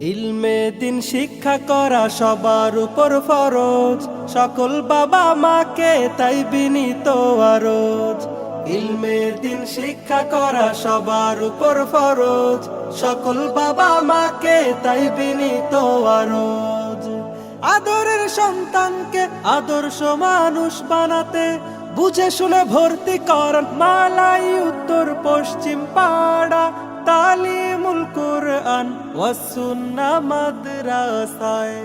ইলমে দিন শিক্ষা করা সবার উপর ফরজ। সকল বাবা মাকে তাই বিনীত আরজ। ইলমে দিন শিক্ষা করা সবার উপর ফরজ। সকল বাবা মাকে তাই বিনীত আরজ। আদরের সন্তানকে আদর্শ মানুষ বানাতে, বুঝে শুনে ভর্তি করেন মালাই উত্তর পশ্চিম পাড়া। তালিমুল কুরআন ওয়াসুন্না মাদ্রাসায়।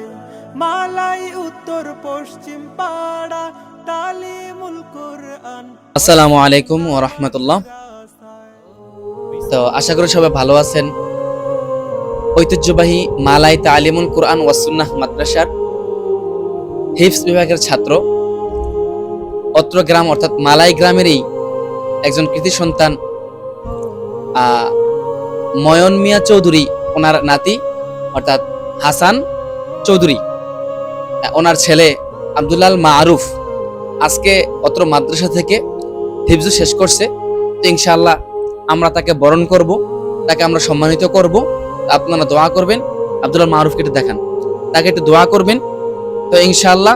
মালাই উত্তর পশ্চিম পাড়া তালিমুল কুরআন আসসালামু আলাইকুম ও রহমতুল্লাহ। তো আশা করি সবাই ভালো আছেন। ঐতিহ্যবাহী মালাই তালিমুল কোরআন ওয়াসুন্নাহ মাদ্রাসার হিফস বিভাগের ছাত্র। অত্র গ্রাম অর্থাৎ মালাই গ্রামেরই একজন কৃতি সন্তান ময়ন মিয়া চৌধুরী, ওনার নাতি, অর্থাৎ হাসান চৌধুরী। ওনার ছেলে আব্দুল্লাল মারুফ আজকে অত্র মাদ্রাসা থেকে হিফজু শেষ করছে। তো ইনশাআল্লাহ আমরা তাকে বরণ করব, তাকে আমরা সম্মানিত করব। আপনারা দোয়া করবেন আব্দুল্লাহ মারুফকে একটু দেখান। তাকে একটু দোয়া করবেন। তো ইনশাআল্লাহ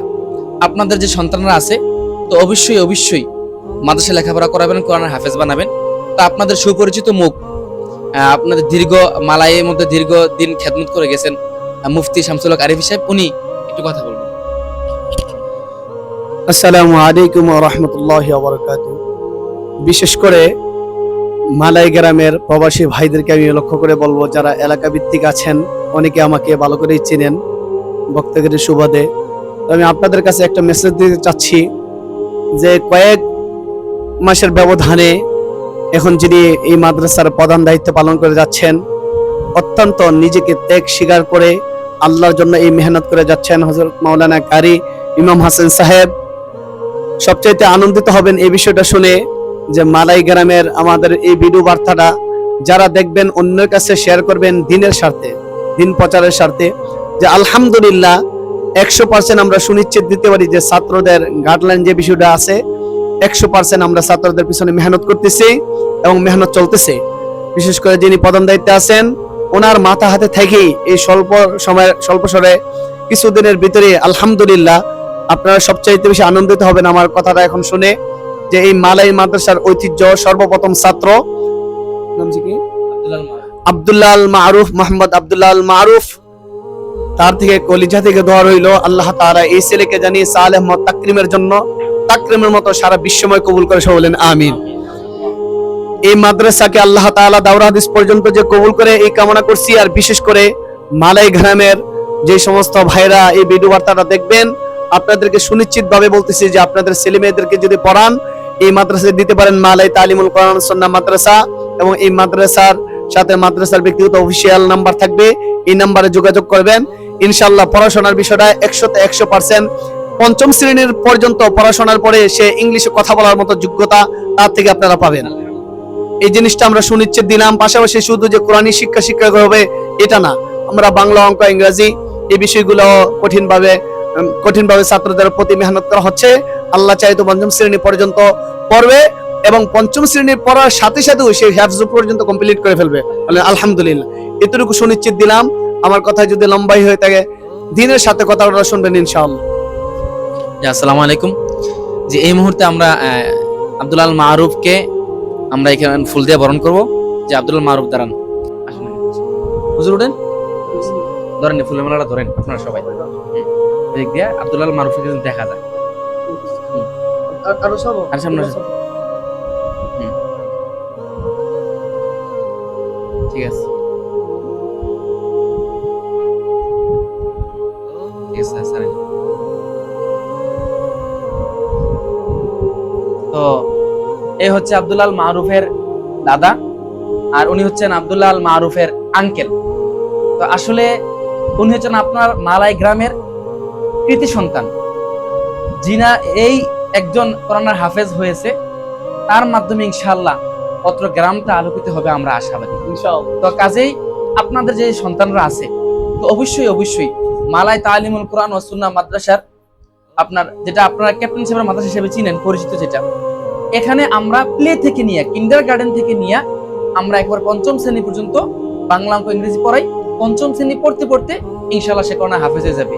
আপনাদের যে সন্তানরা আছে, তো অবশ্যই অবশ্যই মাদ্রাসা লেখাপড়া করাবেন, কোরআনের হাফেজ বানাবেন। তো আপনাদের সুপরিচিত মুখ আপনাদের দীর্ঘ মালাইয়ের মধ্যে দীর্ঘ দিন খেদমত করে গেছেন মুফতি শামসুল আরিফ সাহেব, উনি একটু কথা বলবেন। আসসালামু আলাইকুম রহমতুল্লাহ বিশেষ করে মালাই গ্রামের প্রবাসী ভাইদেরকে আমি লক্ষ্য করে বলব, যারা এলাকা ভিত্তিক আছেন, অনেকে আমাকে ভালো করেই চেনেন বক্তব্যের সুবাদে। আমি আপনাদের কাছে একটা মেসেজ দিতে চাচ্ছি যে কয়েক মাসের ব্যবধানে এখন যিনি এই মাদ্রাসার প্রধান দায়িত্ব পালন করে যাচ্ছেন, অত্যন্ত নিজেকে ত্যাগ স্বীকার করে আল্লাহর জন্য এই মেহনত করে যাচ্ছেন হজরত মাওলানা কারি ইমাম হাসান সাহেব। সবচাইতে আনন্দিত হবেন এই বিষয়টা শুনে যে মালাই গ্রামের আমাদের এই ভিডিও বার্তাটা যারা দেখবেন, অন্যের কাছে শেয়ার করবেন দিনের স্বার্থে, দিন প্রচারের স্বার্থে, যে আলহামদুলিল্লাহ একশো পার্সেন্ট আমরা সুনিশ্চিত দিতে পারি যে ছাত্রদের গাইডলাইন যে বিষয়টা আছে, একশো পার্সেন্ট আমরা ছাত্রদের পিছনে মেহনত করতেছি। এবং মেহনত চলতেছে। বিশেষ করে যিনি প্রধান দায়িত্বে আছেন, ওনার মাথা হাতে থেকেই এই স্বল্প সময়ের স্বল্প সময়ে কিছুদিনের ভিতরে আলহামদুলিল্লাহ আপনারা সবচাইতে বেশি আনন্দিত হবেন আমার কথাটা এখন শুনে, যে এই মালাই মাদ্রাসার ঐতিহ্য সর্বপ্রথম ছাত্র নাম কি? আব্দুল্লাহ মারুফ, মোহাম্মদ আব্দুল্লাহ মারুফ। তার থেকে কলিজা থেকে দোয়া রইল, আল্লাহ তাআলা এই ছেলেকে জানিয়ে সালেহ মত তাকরিমের জন্য, তাকরিমের মতো সারা বিশ্বময় কবুল করে সব বলেন, আমিন। এই মাদ্রাসাকে আল্লাহ তাআলা দাওরা হাদিস পর্যন্ত যে কবুল করে এই কামনা করছি। আর বিশেষ করে মালাই গ্রামের যে সমস্ত ভাইরা এই ভিডিও বার্তাটা দেখবেন, আপনাদেরকে সুনিশ্চিত ভাবে বলতেছি যে আপনাদের ছেলে মেয়েদেরকে যদি পড়ান, এই মাদ্রাসায় দিতে পারেন মালাই তালিমুল কোরআন সুন্নাহ মাদ্রাসা এবং এই মাদ্রাসার সাথে মাদ্রাসার ব্যক্তিগত অফিসিয়াল নাম্বার থাকবে। এই নাম্বারে যোগাযোগ করবেন। ইনশাল্লাহ পড়াশোনার বিষয়টা একশোতে একশো পার্সেন্ট পঞ্চম শ্রেণির পর্যন্ত পড়াশোনার পরে সে ইংলিশে কথা বলার মতো যোগ্যতা তার থেকে আপনারা পাবেন। এই জিনিসটা আমরা সুনিশ্চিত দিলাম। পাশাপাশি শুধু যে কোরআনী শিক্ষা শিক্ষা হবে, এটা না। আমরা বাংলা অঙ্ক, ইংরাজি এই বিষয়গুলো কঠিনভাবে কঠিনভাবে ছাত্রদের প্রতি মেহনত করা হচ্ছে। আল্লাহ চাইতো পঞ্চম শ্রেণি পর্যন্ত পড়বে এবং পঞ্চম শ্রেণির পড়ার সাথে সাথেও সে হ্যাফজ পর্যন্ত কমপ্লিট করে ফেলবে। আলহামদুলিল্লাহ। এতটুকু সুনিশ্চিত দিলাম। আমার কথা যদি লম্বাই হয়ে থাকে, দিনের সাথে কথাটা শুনবেন ইনশাআল্লাহ। আসসালামু আলাইকুম। যে এই মুহূর্তে আমরা আব্দুল আল মারুফকে আমরা এখানে ফুল দিয়ে বরণ করব। যে আব্দুল মারুফ দাঁড়ান। হুজুর উঠেন? ধরেন ফুলের মালাটা ধরেন আপনারা সবাই। এদিক দিয়ে আব্দুল আল মারুফকে কিন্তু দেখা যায় আর সামনে ঠিক আছে। তো এই হচ্ছে আব্দুল্লাল মারুফের দাদা আর উনি হচ্ছেন আব্দুল্লাল মারুফের আঙ্কেল তো আসলে উনি হচ্ছেন আপনার মালাই গ্রামের কৃতি সন্তান। জিনা এই একজন করোনার হাফেজ হয়েছে তার মাধ্যমে ইনশাল্লাহ অত্র গ্রামটা আলোকিত হবে আমরা আশাবাদী। তো কাজেই আপনাদের যে সন্তানরা আছে তো অবশ্যই অবশ্যই মালাই তালিমুল কোরআন ও সুন্নাহ মাদ্রাসার আপনার যেটা আপনারা ক্যাপ্টেন সাহেবের মাদ্রাসা হিসেবে চিনেন পরিচিত যেটা এখানে আমরা প্লে থেকে নিয়ে কিন্ডার গার্ডেন থেকে নিয়ে আমরা একবার পঞ্চম শ্রেণি পর্যন্ত বাংলা অঙ্ক ইংরেজি পড়াই। পঞ্চম শ্রেণি পড়তে পড়তে ইনশাল্লাহ সে কোরআন হাফেজ হয়ে যাবে।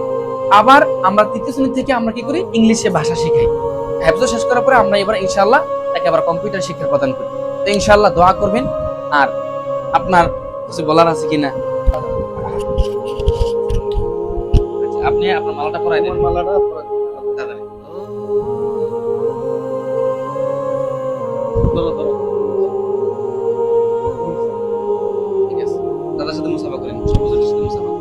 আবার আমরা তৃতীয় শ্রেণি থেকে আমরা কি করি? ইংলিশে ভাষা শিখাই। হ্যাফজ শেষ করার পরে আমরা এবার ইনশাল্লাহ তাকে আবার কম্পিউটার শিক্ষা প্রদান করি। তো ইনশাল্লাহ দোয়া করবেন। আর আপনার কিছু বলার আছে কিনা? আচ্ছা, আপনি আপনার মালাটা পরাই দেন। মালাটা ধরো ধরো ঠিক আছে দাদার সাথে মুসাফা করেন সবুজের সাথে মুসাফা করেন।